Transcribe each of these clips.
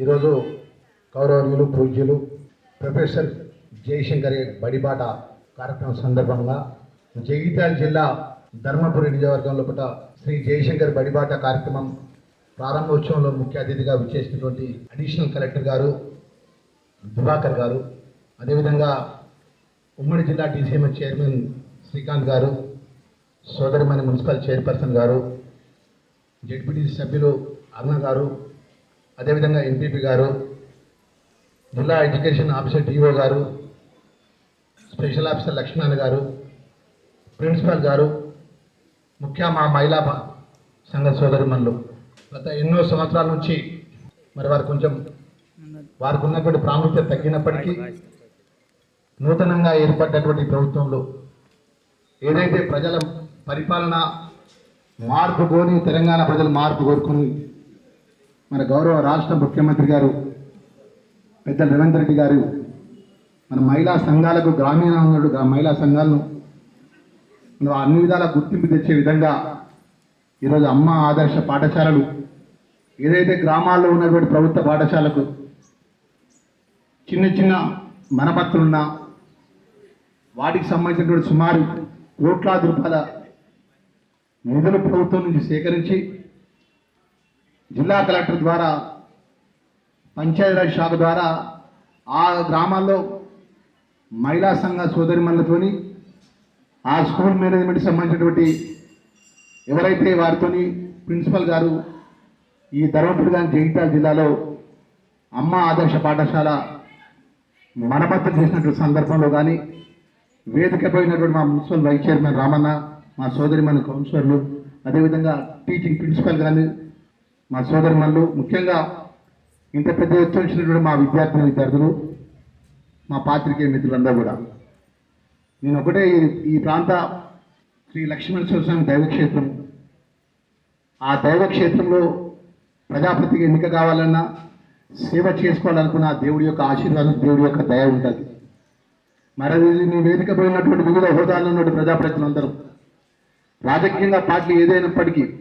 ఈరోజు గౌరవనీయులు పూజ్యులు ప్రొఫెసర్ జయశంకర్ బడిబాట కార్యక్రమం సందర్భంగా జగిత్యాల జిల్లా ధర్మపురి నియోజకవర్గంలో పుట శ్రీ జయశంకర్ బడిబాట కార్యక్రమం ప్రారంభోత్సవంలో ముఖ్య అతిథిగా విచ్చేసినటువంటి అడిషనల్ కలెక్టర్ గారు దివాకర్ గారు అదేవిధంగా ఉమ్మడి జిల్లా డీసీఎంఎస్ చైర్మన్ శ్రీకాంత్ గారు సోదరిమణి మున్సిపల్ చైర్పర్సన్ గారు జడ్పీటీసీ సభ్యులు అరుణ గారు అదేవిధంగా ఎంపీపీ గారు జిల్లా education officer DO garu special officer Lakshman garu principal garu ముఖ్య మా మహిళా సంఘ సోదరిమణులు. గత ఎన్నో సంవత్సరాల నుంచి మరి వారు కొంచెం వారికి ఉన్నటువంటి ప్రాముఖ్యత తగ్గినప్పటికీ నూతనంగా ఏర్పడ్డటువంటి ప్రభుత్వంలో ఏదైతే ప్రజల పరిపాలన మార్పు కోరి తెలంగాణ ప్రజలు మార్పు కోరుకుని మన గౌరవ రాష్ట్ర ముఖ్యమంత్రి గారు పెద్ద రేవంత్ రెడ్డి గారు మన మహిళా సంఘాలకు గ్రామీణ మహిళా సంఘాలను మనం అన్ని విధాల గుర్తింపు తెచ్చే విధంగా ఈరోజు అమ్మ ఆదర్శ పాఠశాలలు ఏదైతే గ్రామాల్లో ఉన్నటువంటి ప్రభుత్వ పాఠశాలకు చిన్న చిన్న మనపత్రులున్నా వాటికి సంబంధించినటువంటి సుమారు కోట్లాది రూపాయల నిధులు ప్రభుత్వం నుంచి సేకరించి జిల్లా కలెక్టర్ ద్వారా పంచాయతీరాజ్ శాఖ ద్వారా ఆ గ్రామాల్లో మహిళా సంఘ సోదరిమణులతోని ఆ స్కూల్ మేనేజ్మెంట్కి సంబంధించినటువంటి ఎవరైతే వారితోని ప్రిన్సిపల్ గారు ఈ ధర్మపురి గారి జగిత్యాల జిల్లాలో అమ్మ ఆదర్శ పాఠశాల మరమ్మతులు చేసినటువంటి సందర్భంలో కానీ వేదికపోయినటువంటి మా మున్సిపల్ వైస్ చైర్మన్ రామన్న మా సోదరిమణి కౌన్సిలర్లు అదేవిధంగా టీచింగ్ ప్రిన్సిపల్ కానీ మా సోదరిమణులు ముఖ్యంగా ఇంత పెద్ద ఎత్తు వచ్చినటువంటి మా విద్యార్థి విద్యార్థులు మా పాత్రికేయ మిత్రులందరూ కూడా. నేను ఒకటే ఈ- ప్రాంత శ్రీ లక్ష్మణేశ్వర స్వామి దైవక్షేత్రం. ఆ దైవక్షేత్రంలో ప్రజాప్రతికి ఎన్నిక కావాలన్నా సేవ చేసుకోవాలనుకున్న దేవుడి యొక్క ఆశీర్వాదం దేవుడి యొక్క దయ ఉంటుంది మరి మీ వేదిక పోయినటువంటి వివిధ హోదాల్లో ఉన్నటువంటి ప్రజాప్రతినిధులందరూ. రాజకీయంగా పార్టీ ఏదైనప్పటికీ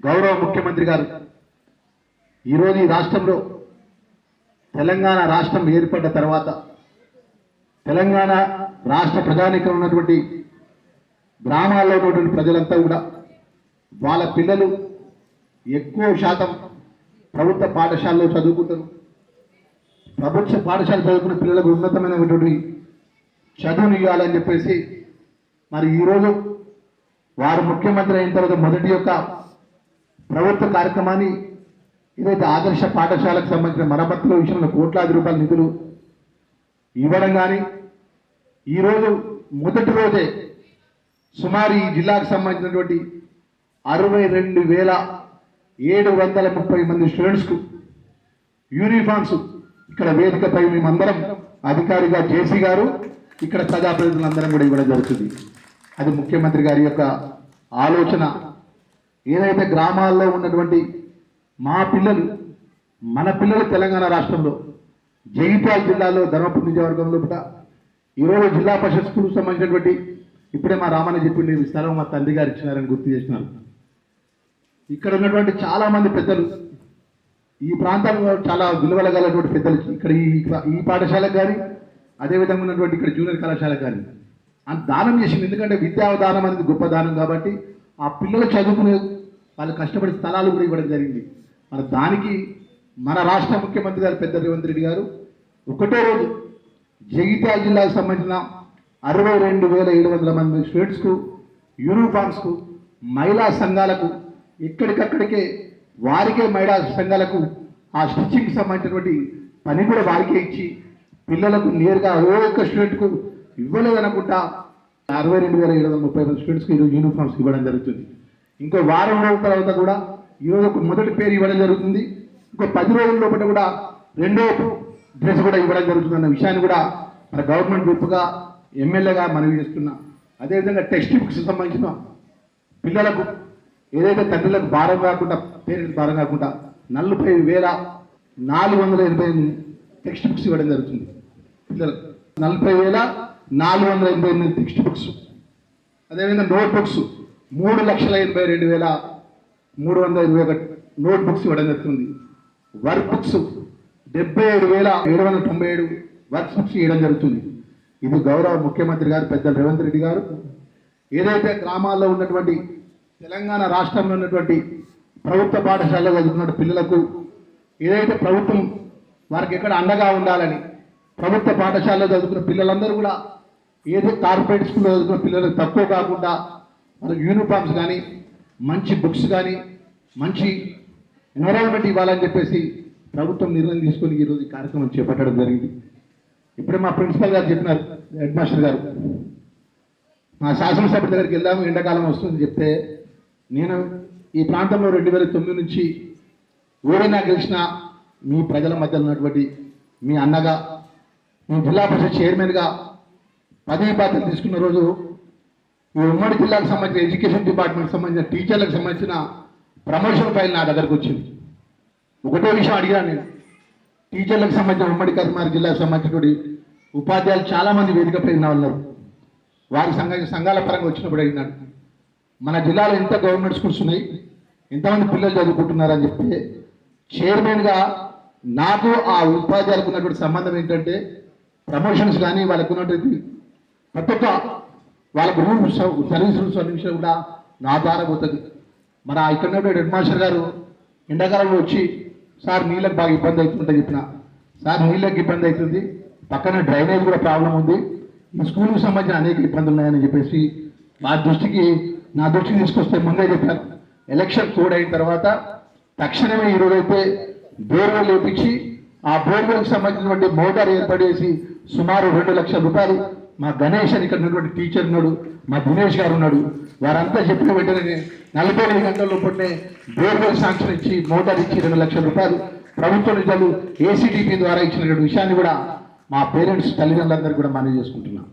గౌరవ ముఖ్యమంత్రి గారు ఈరోజు ఈ రాష్ట్రంలో తెలంగాణ రాష్ట్రం ఏర్పడ్డ తర్వాత తెలంగాణ రాష్ట్ర ప్రజానికం ఉన్నటువంటి గ్రామాల్లో ఉన్నటువంటి ప్రజలంతా కూడా వాళ్ళ పిల్లలు ఎక్కువ శాతం ప్రభుత్వ పాఠశాలలో చదువుకుంటారు. ప్రభుత్వ పాఠశాల చదువుకున్న పిల్లలకు ఉన్నతమైనటువంటి చదువుని ఇవ్వాలని చెప్పేసి మరి ఈరోజు వారు ముఖ్యమంత్రి అయిన తర్వాత మొదటి యొక్క ప్రభుత్వ కార్యక్రమాన్ని ఏదైతే ఆదర్శ పాఠశాలకు సంబంధించిన మరమ్మతుల విషయంలో కోట్లాది రూపాయల నిధులు ఇవ్వడం కానీ ఈరోజు మొదటి రోజే సుమారు ఈ జిల్లాకు సంబంధించినటువంటి అరవై రెండు వేల ఏడు వందల ముప్పై మంది స్టూడెంట్స్కు యూనిఫామ్స్ ఇక్కడ వేదికపై మేమందరం అధికారిగా జేసీ గారు ఇక్కడ ప్రజాప్రతినిధులందరం కూడా ఇవ్వడం జరుగుతుంది. అది ముఖ్యమంత్రి గారి యొక్క ఆలోచన. ఏదైతే గ్రామాల్లో ఉన్నటువంటి మా పిల్లలు మన పిల్లలు తెలంగాణ రాష్ట్రంలో జగిత్యాల జిల్లాలో ధర్మపురి నియోజకవర్గంలో కూడా ఈరోజు జిల్లా పరిషత్ స్కూల్కి సంబంధించినటువంటి ఇప్పుడే మా రామన్న చెప్పింది స్థలం మా తండ్రి గారు ఇచ్చినారని గుర్తు చేసినారు ఇక్కడ ఉన్నటువంటి చాలామంది పెద్దలు ఈ ప్రాంతంలో చాలా విలువలగలటువంటి పెద్దలు ఇక్కడ ఈ ఈ పాఠశాలకు కానీ అదేవిధంగా ఉన్నటువంటి ఇక్కడ జూనియర్ కళాశాలకు కానీ. అంత దానం చేసింది ఎందుకంటే విద్యా దానం అనేది గొప్ప దానం కాబట్టి ఆ పిల్లలు చదువుకునే వాళ్ళు కష్టపడి స్థలాలు కూడా ఇవ్వడం జరిగింది. మరి దానికి మన రాష్ట్ర ముఖ్యమంత్రి గారు పెద్ద రేవంత్ రెడ్డి గారు ఒకటే రోజు జగిత్యాల జిల్లాకు సంబంధించిన అరవై రెండు వేల ఏడు వందల మంది స్టూడెంట్స్కు యూనిఫామ్స్కు మహిళా సంఘాలకు ఎక్కడికక్కడికే వారికే మహిళా సంఘాలకు ఆ స్టిచ్చింగ్కి సంబంధించినటువంటి పని కూడా వారికే ఇచ్చి పిల్లలకు నేరుగా ఓ ఒక్క స్టూడెంట్కు ఇవ్వలేదనుకుంటా అరవై రెండు వేల ఏడు వందల ముప్పై మంది స్టూడెంట్స్కి ఈరోజు యూనిఫామ్స్ ఇవ్వడం జరుగుతుంది. ఇంకో వారం రోజుల తర్వాత కూడా ఈరోజు ఒక మొదటి పేరు ఇవ్వడం జరుగుతుంది. ఇంకో పది రోజుల లోపల కూడా రెండో డ్రెస్ కూడా ఇవ్వడం జరుగుతుందన్న విషయాన్ని కూడా మన గవర్నమెంట్ గ్రూప్గా ఎమ్మెల్యేగా మనవి చేస్తున్నా. అదేవిధంగా టెక్స్ట్ బుక్స్ సంబంధించిన పిల్లలకు ఏదైతే తండ్రులకు భారం కాకుండా పేరెంట్స్ భారం కాకుండా నలభై వేల నాలుగు వందల ఎనభై ఎనిమిది టెక్స్ట్ బుక్స్ ఇవ్వడం జరుగుతుంది. పిల్లలకు నలభై వేల నాలుగు వందల ఎనభై ఎనిమిది టెక్స్ట్ బుక్స్ అదేవిధంగా నోట్ బుక్స్ మూడు లక్షల ఎనభై రెండు వేల మూడు వందల ఇరవై ఒకటి నోట్ బుక్స్ ఇవ్వడం జరుగుతుంది. వర్క్ బుక్స్ డెబ్బై ఏడు వేల ఏడు వందల తొంభై ఏడు వర్క్ బుక్స్ ఇవ్వడం జరుగుతుంది. ఇది గౌరవ ముఖ్యమంత్రి గారు పెద్దలు రేవంత్ రెడ్డి గారు. ఏదైతే గ్రామాల్లో ఉన్నటువంటి తెలంగాణ రాష్ట్రంలో ఉన్నటువంటి ప్రభుత్వ పాఠశాలలో చదువుతున్న పిల్లలకు ఏదైతే ప్రభుత్వం వారికి ఎక్కడ అండగా ఉండాలని ప్రభుత్వ పాఠశాలలో చదువుకున్న పిల్లలందరూ కూడా ఏదో కార్పొరేట్ స్కూల్లో చదువుకున్న పిల్లలకు తక్కువ కాకుండా వాళ్ళకి యూనిఫామ్స్ కానీ మంచి బుక్స్ కానీ మంచి ఎన్వరాన్మెంట్ ఇవ్వాలని చెప్పేసి ప్రభుత్వం నిర్ణయం తీసుకొని ఈరోజు ఈ కార్యక్రమం చేపట్టడం జరిగింది. ఇప్పుడే మా ప్రిన్సిపల్ గారు చెప్పినారు హెడ్ మాస్టర్ గారు. మా శాసనసభ దగ్గరికి వెళ్దాము ఎండాకాలం వస్తుందని చెప్తే నేను ఈ ప్రాంతంలో రెండు వేల తొమ్మిది నుంచి ఓడైనా గెలిచిన మీ ప్రజల మధ్య ఉన్నటువంటి మీ అన్నగా మీ జిల్లా పరిషత్ చైర్మన్గా పదవి బాధ్యత తీసుకున్న రోజు ఈ ఉమ్మడి జిల్లాకు సంబంధించిన ఎడ్యుకేషన్ డిపార్ట్మెంట్కి సంబంధించిన టీచర్లకు సంబంధించిన ప్రమోషన్ ఫైల్ నా దగ్గరకు వచ్చింది. ఒకటే విషయం అడిగాను నేను. టీచర్లకు సంబంధించిన ఉమ్మడి కరీంనగర్ జిల్లాకు సంబంధించినటువంటి ఉపాధ్యాయులు చాలామంది వేదికపై ఉన్న ఉన్నారు. వారి సంఘ సంఘాల పరంగా వచ్చినప్పుడు అడిగినాడు. మన జిల్లాలో ఎంత గవర్నమెంట్ స్కూల్స్ ఉన్నాయి? ఎంతమంది పిల్లలు చదువుకుంటున్నారని చెప్తే చైర్మన్గా నాకు ఆ ఉపాధ్యాయులకు ఉన్నటువంటి సంబంధం ఏంటంటే ప్రమోషన్స్ కానీ వాళ్ళకు ఉన్నటువంటి ప్రతి ఒక్క వాళ్ళకు రూల్స్ సర్వీస్ రూల్స్ అన్ని విషయాలు కూడా నా ద్వారా పోతుంది. మన ఇక్కడ ఉన్నటువంటి హెడ్ మాస్టర్ గారు ఎండాకాలంలో వచ్చి సార్ నీళ్ళకి బాగా ఇబ్బంది అవుతుందని చెప్పిన. సార్ నీళ్ళకి ఇబ్బంది అవుతుంది. పక్కన డ్రైనేజ్ కూడా ప్రాబ్లం ఉంది. ఈ స్కూల్కి సంబంధించిన అనేక ఇబ్బందులు ఉన్నాయని చెప్పేసి మా దృష్టికి నా దృష్టికి తీసుకొస్తే ముందే చెప్పాను ఎలక్షన్ కోడ్ అయిన తర్వాత తక్షణమే ఈ అయితే బోర్వెల్ లేపించి ఆ బోర్వెల్కి సంబంధించినటువంటి మోటార్ ఏర్పాటు చేసి సుమారు రెండు లక్షల రూపాయలు మా గణేష్ అని ఇక్కడ ఉన్నటువంటి టీచర్ ఉన్నాడు మా దినేష్ గారు ఉన్నాడు. వారంతా చెప్పిన వెంటనే నలభై ఐదు గంటల పొట్టే బోర్వెల్ శాంక్షన్ ఇచ్చి మోటార్ ఇచ్చి రెండు లక్షల రూపాయలు. ప్రభుత్వ నిధులు ఏసీడీపీ ద్వారా ఇచ్చినటువంటి విషయాన్ని కూడా మా పేరెంట్స్ తల్లిదండ్రులందరూ కూడా మనీ చేసుకుంటున్నాం